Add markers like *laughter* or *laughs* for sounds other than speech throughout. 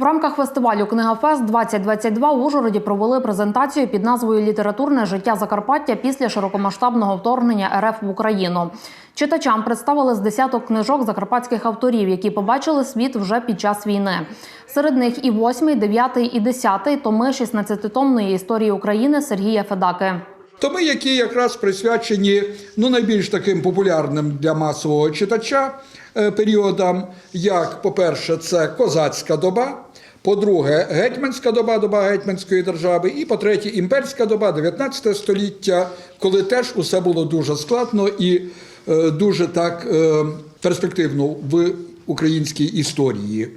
В рамках фестивалю Книга Фест 2022 у Ужгороді провели презентацію під назвою Літературне життя Закарпаття після широкомасштабного вторгнення РФ в Україну. Читачам представили з десяток книжок закарпатських авторів, які побачили світ вже під час війни. Серед них і восьмий, дев'ятий і десятий томи 16-томної історії України Сергія Федаки. Томи, які якраз присвячені ну, найбільш таким популярним для масового читача е, періодам, як, по-перше, це козацька доба, по-друге, гетьманська доба, доба гетьманської держави, і по-третє, імперська доба 19 століття, коли теж усе було дуже складно і е, дуже так е, перспективно в українській історії.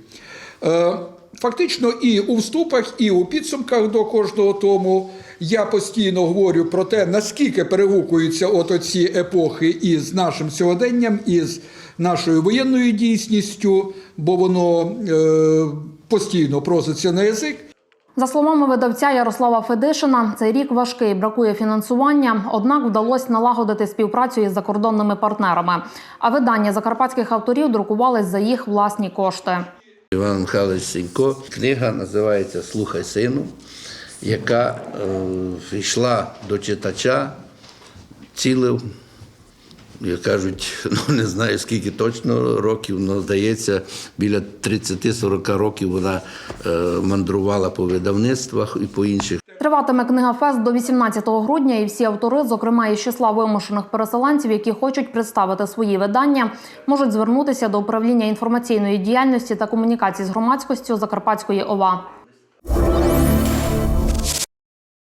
Фактично, і у вступах, і у підсумках до кожного тому я постійно говорю про те, наскільки перегукуються от оці епохи із нашим сьогоденням, із нашою воєнною дійсністю, бо воно е, постійно проситься на язик. За словами видавця Ярослава Федишина, цей рік важкий, бракує фінансування. Однак вдалося налагодити співпрацю із закордонними партнерами. А видання закарпатських авторів друкувались за їх власні кошти. Іван Михайлович Сінько. Книга називається Слухай сину, яка е, йшла до читача цілив, як кажуть, *laughs* ну не знаю скільки точно років, але здається, біля 30-40 років вона е, мандрувала по видавництвах і по інших. Триватиме книга Фест до 18 грудня, і всі автори, зокрема із числа вимушених переселенців, які хочуть представити свої видання, можуть звернутися до управління інформаційної діяльності та комунікації з громадськістю Закарпатської ОВА.